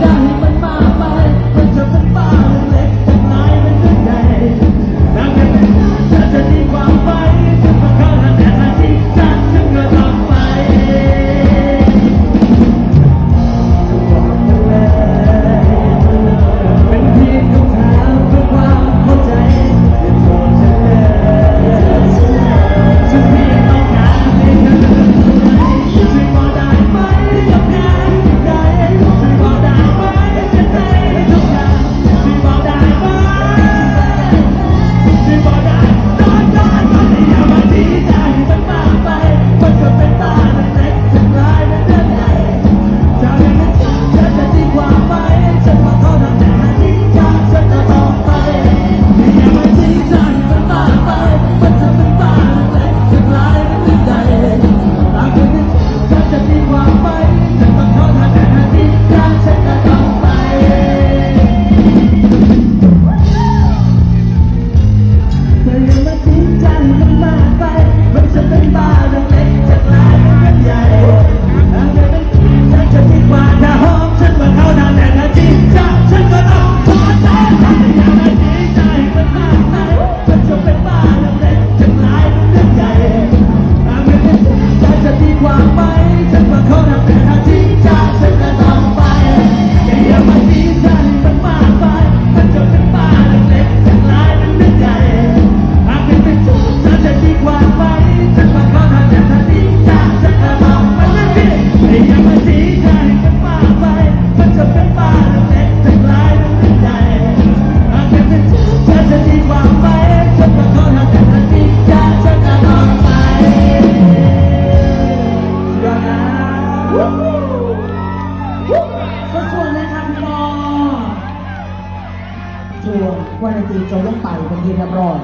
ได้งมันมา life. ฉันมาขอรับแต่ถ้าจริงใจ ช่วงวันดนตรีจะลงไปเป็นที่เรียบร้อย